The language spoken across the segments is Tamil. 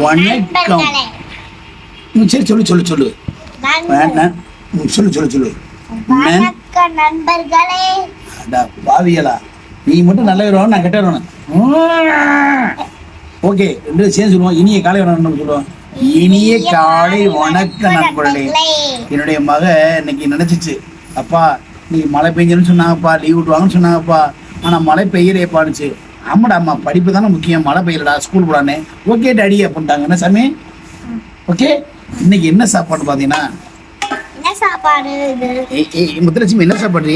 வணக்கம். சரி சொல்லு சொல்லு சொல்லு. சொல்லு சொல்லு சொல்லு. நண்பர்களே. அடா, பாவிகளா நீ மட்டும் நல்ல வருவான் நான் கெட்ட வருவான் ஓகே ரெண்டு சேர்ந்து சொல்லுவோம். இனிய காலை வணக்கம் சொல்லுவோம். இனிய காலை வணக்கம் நண்பர்களே. என்னுடைய மக இன்னைக்கு நினைச்சிச்சு. அப்பா நீ மழை பெஞ்சதுன்னு சொன்னாங்கப்பா லீவ் விட்டுவாங்கன்னு சொன்னாங்கப்பா. ஆனா மழை பெய்யறேப்பாடுச்சு ஆமாடா அம்மா படிப்பு தானே முக்கியம். மழை பெய்யலடா ஸ்கூல் போடானே ஓகே டாடி அப்படின்ட்டாங்க. என்ன சாமி? ஓகே இன்னைக்கு என்ன சாப்பாடு பார்த்தீங்கன்னா? இது? முத்துலட்சுமி என்ன சாப்பாடு?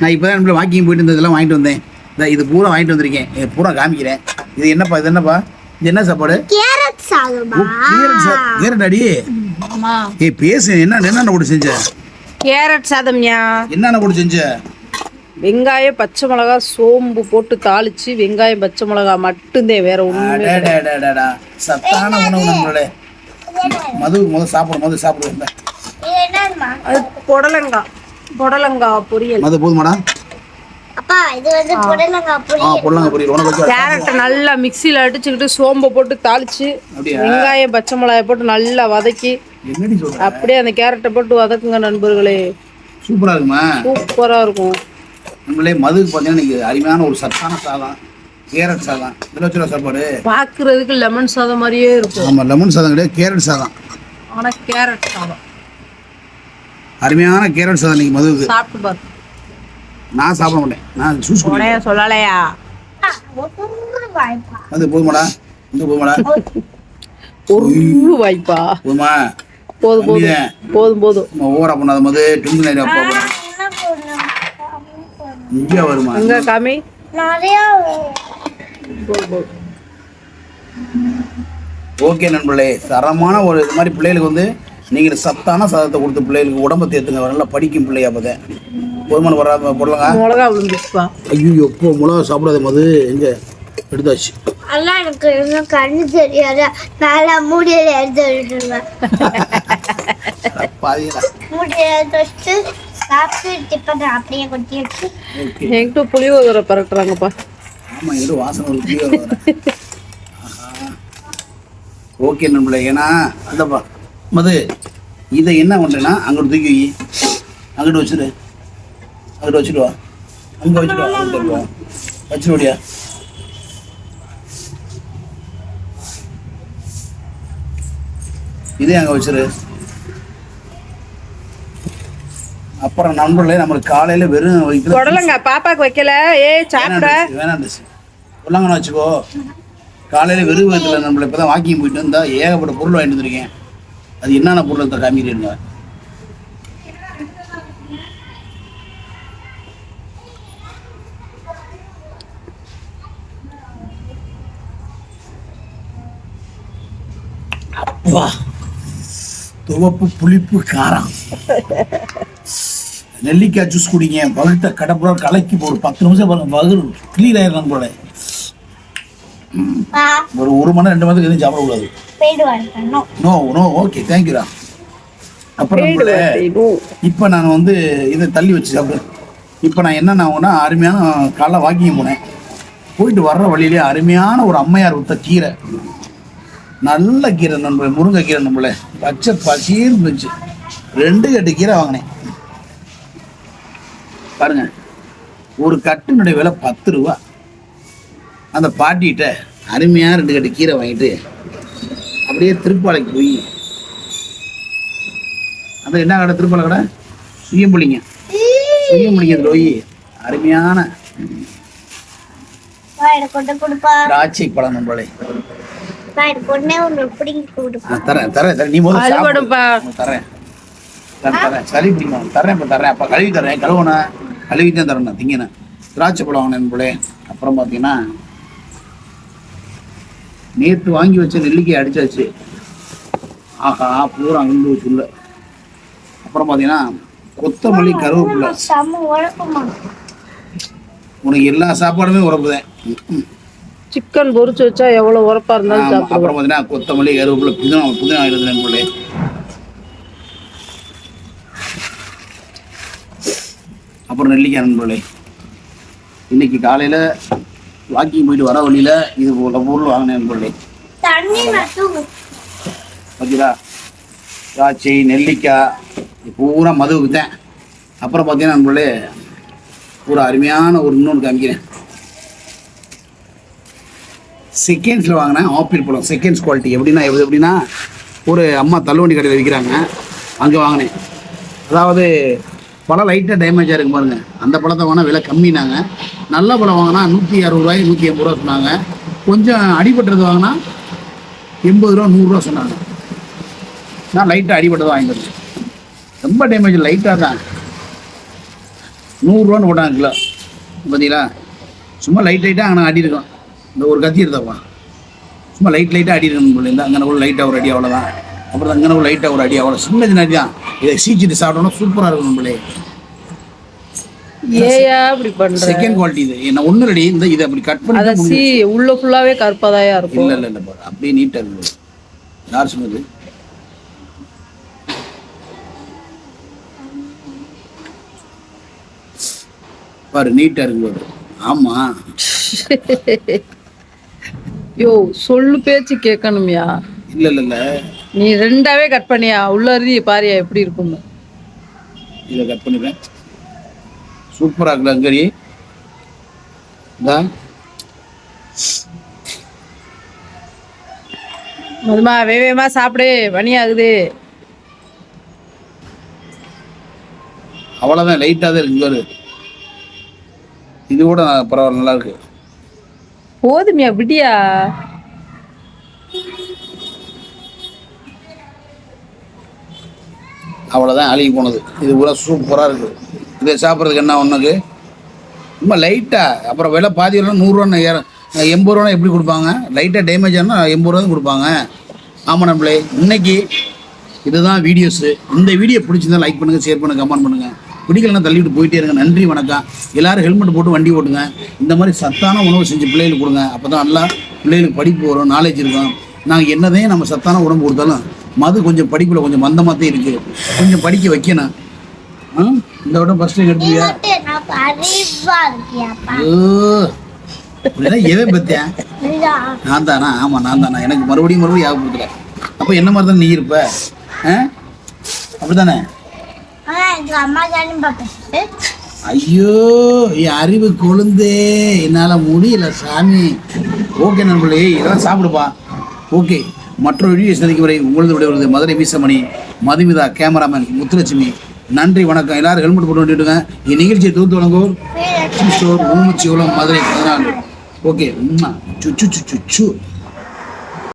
நான் இப்போ தான் வாக்கிங் போயிட்டு இருந்ததெல்லாம் வாங்கிட்டு வந்தேன். இந்தா இது பூரா வாங்கிட்டு வந்திருக்கேன். இது பூரா காமிக்கிறேன். இது என்னப்பா இது என்னப்பா? இது என்ன சாப்பாடு? கேரட் சாதமா? கேரட் அடி. அம்மா ஏய் பேசு என்ன என்னென்ன கூட செஞ்ச? கேரட் சாதம்யா? என்னென்ன கூட செஞ்ச? வெங்காயம் பச்சை மிளகா சோம்பு போட்டு தாளிச்சு வெங்காயம் பச்சை மிளகா மட்டும்தான் வேற ஒண்ணுமே. சத்தான உணவு நம்மளே மது முதல் சாப்பிடும் போது சாப்பிடுவோம் இது என்னம்மா? அது புடலங்காய் புடலங்காய் பொரியல். மது போதுமாடா. கேரட்டை நல்லா மிக்சியில் அடிச்சுக்கிட்டு சோம்பை போட்டு தாளிச்சு அப்படியா? வெங்காயம் பச்சை மிளகாய் போட்டு நல்லா வதக்கி என்னடி சொல்ற? அப்படியே அந்த கேரட்டை போட்டு வதக்குங்க நண்பர்களே. சூப்பரா இருக்குமா? சூப்பரா இருக்கும். நம்மளே மதுக்கு பார்த்தீங்கன்னா இன்னைக்கு அருமையான ஒரு சத்தான சாதம் கேரட் சாதம். இதில் வச்சுருவா சாப்பாடு? பார்க்கறதுக்கு லெமன் சாதம் மாதிரியே இருக்கும். ஆமாம் லெமன் சாதம் கிடையாது கேரட் சாதம். ஆனா கேரட் சாதம். அருமையான கேரட் சாதம் இன்னைக்கு மதுவுக்கு. சாப்பிட்டு பாரு. நான் சாப்பிட மாட்டேன். நான் குடிப்பேன் உனைய சொல்லலையா? அது போதுமாடா. இந்த போதுமாடா. ஒரு வாய்ப்பா. போதுமா? போதும் போதும். போதும் போதும். ஓவரா பண்ணாத போது டுங்கு போடணும் இங்கே வருமா? எங்க காமி. நிறைய ஓகே நண்பர்களே தரமான ஒரு இது மாதிரி பிள்ளைகளுக்கு வந்து நீங்கள் சத்தான சாதத்தை கொடுத்து பிள்ளைகளுக்கு உடம்பை தேத்துங்க. நல்லா படிக்கும் பிள்ளையா பார்த்தேன் போதுமான வர போடலாங்க மிளகா விழுந்துச்சுப்பா ஐயோ எப்போ மிளகா சாப்பிடாத போது எங்கே? எடுத்தாச்சு. எல்லாம் எனக்கு இன்னும் கண்ணு தெரியாது. நல்லா மூடியில எடுத்து விட்டுருவேன் பாதியா மூடியில எடுத்து வச்சுட்டு சாப்பிட்டு டிப்பன் அப்படியே கொட்டி வச்சு என்கிட்ட புளியோதரை பரட்டுறாங்கப்பா. ஆமாம் ஏதோ வாசனை ஒரு புளியோதரை. ஓகே நண்பர்களே ஏன்னா அந்தப்பா மது இதை என்ன பண்ணுறேன்னா அங்கிட்டு தூக்கி வை. அங்கிட்டு வச்சிரு. அங்கிட்டு வச்சுட்டு வா. அங்கே வச்சுட்டு வா அங்கிட்டு வா. வச்சுருடியா இதே அங்கே வச்சிரு. அப்புறம் நண்பர்களே நம்மளுக்கு காலையில் வெறும் புடலங்க பாப்பாக்கு வைக்கல. ஏ சாப்பிட. வேணாம் ட்ரெஸ் உள்ளங்கன்னு வச்சுக்கோ. காலையில் வெறும் வயதில் நம்மள இப்போ தான் வாக்கிங் போயிட்டு வந்தா ஏகப்பட்ட பொருள் வாங்கிட்டு வந்திருக்கேன். அது என்னென்ன பொருள் தான் காமிக்கிறீங்க அப்பா. துவப்பு புளிப்பு காரம். நெல்லிக்காய் ஜூஸ் குடிங்க. வகுத்த கடப்புற கலக்கி ஒரு பத்து நிமிஷம் பாருங்க. வகுறு. கிளீர் ஆயிடலாம் போல. பா. ஒரு ஒரு மணி நேரம் ரெண்டு மணி எதுவும் சாப்பிடக்கூடாது. போயிடுவாங்க நோ நோ ஓகே தேங்க்யூடா அப்புறம் இப்போ நான் வந்து இதை தள்ளி வச்சு சாப்பிடுறேன் இப்போ நான் என்ன ஆகும்னா அருமையான காலைல வாக்கிங் போனேன். போயிட்டு வர்ற வழியிலே அருமையான ஒரு அம்மையார் வித்த கீரை. நல்ல கீரை நண்பர்களே முருங்கைக்கீரை நம்மள. பச்சை பசின்னு இருந்துச்சு. ரெண்டு கட்டு கீரை வாங்கினேன். பாருங்க. ஒரு கட்டினுடைய விலை பத்து ரூபா. அந்த பாட்டிகிட்ட அருமையாக ரெண்டு கட்டு கீரை வாங்கிட்டு அப்படியே திருப்பாலைக்கு போய். அந்த என்ன கடை திருப்பாலை கடை? சுயம்புலிங்க சுயம்புலிங்கத்தில் போய் அருமையான திராட்சை பழம் நம்மளே. தரேன் தரேன் தரேன். நீ முதல்ல தரேன் தரேன். சளி பிடிக்கும். தரேன் இப்போ தரேன். அப்போ கழுவி தரேன். கழுவுனா கழுவி தான் தரேன் நான் திங்கினேன் திராட்சை பழம் நண்பர்களே அப்புறம் பார்த்தீங்கன்னா நேற்று வாங்கி வச்ச நெல்லிக்காய் அடிச்சாச்சு. ஆஹா பூரா அங்கே வச்சு உள்ள. அப்புறம் பார்த்தீங்கன்னா கொத்தமல்லி கருவேப்பிலை. உனக்கு எல்லா சாப்பாடுமே உறப்புதேன் சிக்கன் பொரிச்சு வச்சா எவ்வளவு உரப்பா இருந்தாலும் அப்புறம் பார்த்தீங்கன்னா கொத்தமல்லி கருவேப்பிலை புதினா புதினா ஆயிடுது நண்பர்களே அப்புறம் நெல்லிக்காய் நண்பர்களே. இன்னைக்கு காலையில் வாக்கிங் போயிட்டு வர வழியில் இது போல பொருள் வாங்கினேன் நண்பர்களே. பார்த்தீங்களா திராட்சை நெல்லிக்காய் பூரா மதுவுக்கு தான் அப்புறம் பார்த்தீங்கன்னா நம்மளே ஒரு அருமையான ஒரு இன்னொன்று காமிக்கிறேன். செகண்ட்ஸில் வாங்கினேன் ஆப்பிள் பழம். செகண்ட்ஸ் குவாலிட்டி எப்படின்னா எப்படி எப்படின்னா ஒரு அம்மா தள்ளுவண்டி கடையில் விற்கிறாங்க அங்கே வாங்கினேன். அதாவது பழம் லைட்டாக டேமேஜாக இருக்கு பாருங்கள் அந்த பழத்தை வாங்கினா விலை கம்மினாங்க. நல்ல பழம் வாங்கினா நூற்றி அறுபது ரூபாய் நூற்றி எண்பது ரூபா சொன்னாங்க. கொஞ்சம் அடிபட்டது வாங்கினா எண்பது ரூபா நூறுரூவா சொன்னாங்க. நான் லைட்டாக அடிபட்டது வாங்கிட்டு ரொம்ப டேமேஜ் லைட்டாக தான். நூறுரூவான்னு போட்டாங்க கிலோ. பார்த்தீங்களா சும்மா லைட் லைட்டாக அங்கே அடி இருக்கும் இந்த ஒரு கத்தி எடுத்தப்பா சும்மா லைட் லைட்டாக அடி இருக்கணும் இந்த அங்கே ஒரு லைட்டாக ஒரு அடி அவ்வளோதான் அப்புறம் அங்கே ஒரு லைட்டாக ஒரு அடி அவ்வளோ சின்ன சின்ன அடி தான் இதை சீச்சிட்டு சாப்பிட்டோம்னா சூப்பராக இருக்கும் நம்மளே. ஏயா இப்படி பண்ற? செகண்ட் குவாலிட்டி இது. என்ன ரெடி இந்த இதை அப்படி கட் பண்ணி உள்ள ஃபுல்லாவே கருப்பாதாயா இருக்கும்? இல்லை இல்லை இல்லை பாரு. அப்படியே நீட்டாக இருக்குது யார் சொன்னது? பாரு நீட்டாக இருக்கு பாரு. ஆமாம் யோ சொல்லு பேச்சு கேட்கணும்யா. இல்லை இல்லை இல்லை நீ ரெண்டாவே கட் பண்ணியா? உள்ள இருந்து பாரியா? எப்படி இருக்கும்னு இதை கட் பண்ணிடுறேன். சூப்பராக இருக்குல்ல அங்கரி இதா மதுமா வேவேமா சாப்பிடு. மணி ஆகுது. அவ்வளோதான் லைட்டாக தான் இருக்கு பாரு இது கூட பரவாயில்ல நல்லா இருக்கு. போதுமியா விடியா? அவ்வளோதான் அழுகி போனது. இது பூரா சூப்பராக இருக்குது. இதை சாப்பிட்றதுக்கு என்ன ஒன்றுக்கு ரொம்ப லைட்டாக அப்புறம் விலை பாதி விலை நூறுரூவா ஏற எண்பது ரூபா எப்படி கொடுப்பாங்க? லைட்டாக டேமேஜ் ஆனால் எண்பது ரூபா கொடுப்பாங்க. ஆமாம் நம்மளே இன்னைக்கு இதுதான் வீடியோஸு இந்த வீடியோ பிடிச்சிருந்தா லைக் பண்ணுங்கள் ஷேர் பண்ணுங்கள் கமெண்ட் பண்ணுங்கள் பிடிக்கலன்னா தள்ளிவிட்டு போயிட்டே இருங்க. நன்றி வணக்கம். எல்லாரும் ஹெல்மெட் போட்டு வண்டி ஓட்டுங்க. இந்த மாதிரி சத்தான உணவு செஞ்சு பிள்ளைகளுக்கு கொடுங்க. அப்போ தான் நல்லா பிள்ளைகளுக்கு படிப்பு வரும் நாலேஜ் இருக்கும். நாங்கள் என்னதையும் நம்ம சத்தான உடம்பு கொடுத்தாலும் மது கொஞ்சம் படிப்பில் கொஞ்சம் மந்தமாக இருக்குது கொஞ்சம் படிக்க வைக்கணும். ஆ? இந்த விட இருக்கியாப்பா. ஐயோ இப்படிலாம் எவன் பத்தியன் நான் தானா? ஆமாம் நான் தானா. எனக்கு மறுபடியும் மறுபடியும் ஞாபகப்படுத்தல அப்போ என்ன மாதிரி தான் நீ இருப்ப? ஆ? அப்படிதானே தானே ஐயோ என் அறிவு கொழுந்தே. என்னால் முடியல சாமி. ஓகே நண்பர்களே இதெல்லாம் சாப்பிடுப்பா. ஓகே. மற்றொரு வீடியோ சந்திக்கும் வரை உங்களது விடைபெறுவது மதுரை வீசமணி மதுமிதா கேமராமேன் முத்துலட்சுமி. நன்றி வணக்கம். எல்லாரும் ஹெல்மெட் போட்டு வந்துட்டுங்க இந்நிகழ்ச்சியை தொகுத்து வழங்குவோர் ஸ்டோர் ஊமுச்சி உலம் மதுரை பதினாலு ஓகே. சுச்சு சுச்சு சு.